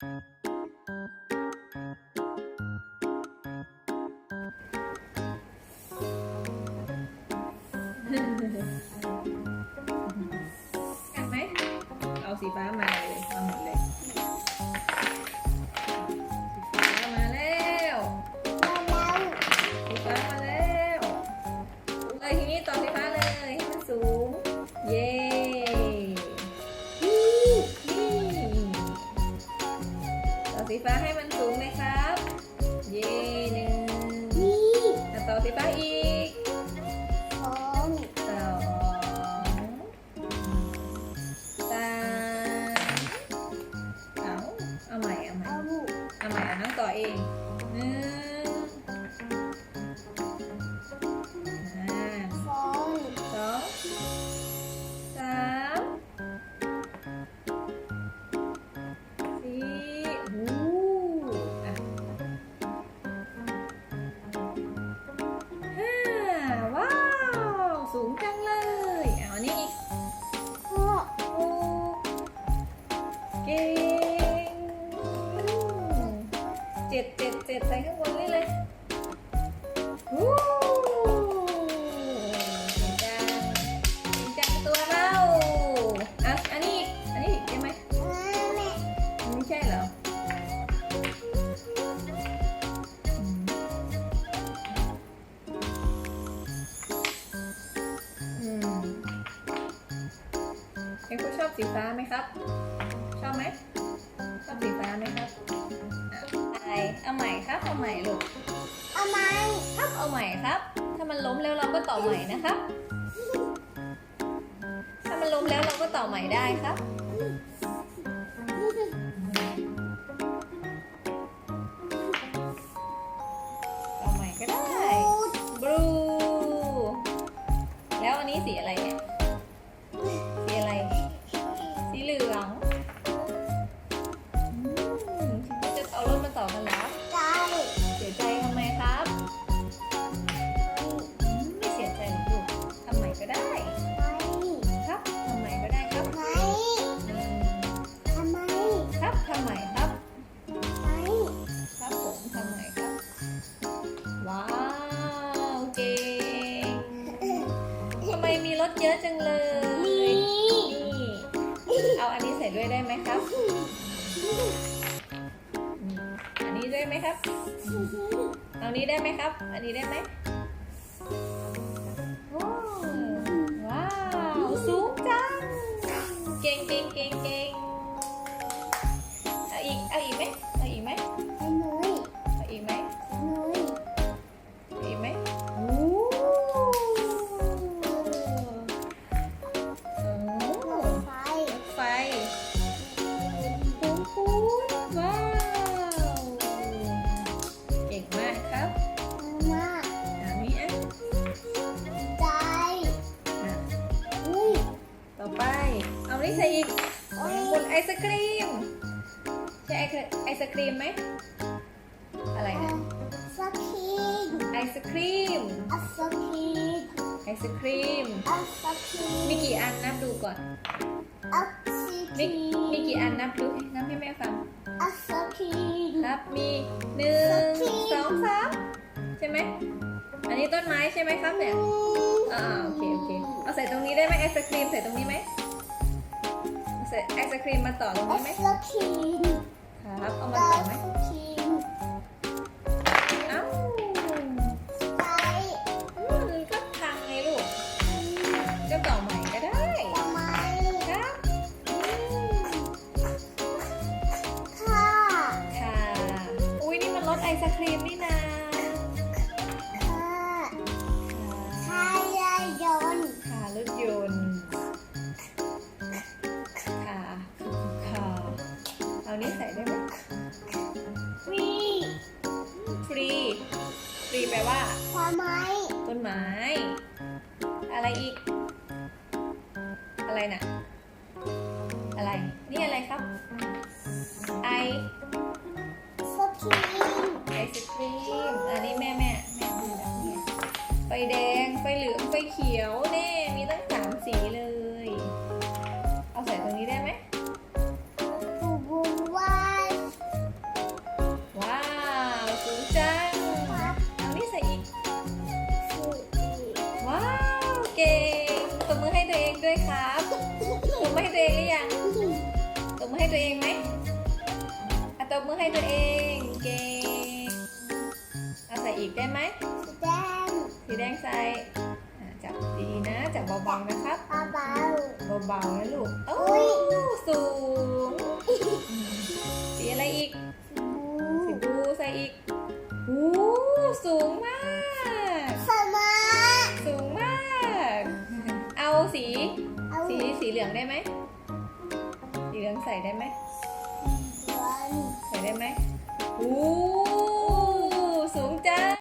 กันไหม เอาสีฟ้ามาเลยมาหมดเลย สีฟ้ามาแล้ว สีฟ้ามาแล้วเลยทีนี้ สิบ้าอีกสองสามเอาเอาใหม่เอาใหม่เอาใหม่อ่าน้องต่อเอง เจ็ดเจ็ดเจ็ดใส่ข้างบนนี่เลยวู้เก่งจังเก่งจังตัวเราอะอันนี้อีกอันนี้อีกได้ไหมไม่ใช่เหรอเอ็งคุณชอบสีฟ้าไหมครับ ชอบไหมชอบสีฟ้าไหมครับ เอาใหม่ครับ เอาใหม่ลูกครับ เอาใหม่ครับ ถ้ามันล้มแล้วเราก็ต่อใหม่นะครับ ถ้ามันล้มแล้วเราก็ต่อใหม่ได้ครับ อันนี้ได้ไหมครับ เอานี้ได้ไหมครับ อันนี้ได้ไหมว้าว สูงจัง เก่งเก่งเก่งเก่ง อีกบนไอศครีม ใช่ไอศไอศครีมไหม อะไรนะไอศครีมไอศครีมมีกี่อันนับดูก่อนมีมีกี่อันนับดูให้นับให้แม่ฟังครับมีหนึ่งสองสามใช่ไหมอันนี้ต้นไม้ใช่ไหมครับเนี่ยอ่าโอเคโอเคเอาใส่ตรงนี้ได้ไหมไอศครีมใส่ตรงนี้ไหมเอา ใส่ไอศครีมมาต่อตรงนี้ไหม ศครีม รีแปลว่าต้นไม้ อะไรอีก อะไรน่ะ อะไร นี่อะไรครับ องหรือยังตบมือให้ตัวเองไหมอะตบมือให้ตัวเอง เก่งเอาใส่อีกได้ไหมแดงสีแดงใส่อะจับดีๆนะ จับเบาๆนะครับ เบาเบาๆนะลูกโอ้อุ๊ยสูงอืมสีอะไรอีกๆสีบลูใส่อีกโอ้สูงมากสมาร์ทสูงมาก เอาสีเอา สีสีเหลืองได้ไหมสีเหลืองใส่ได้ไหมใส่ได้ไหมอู้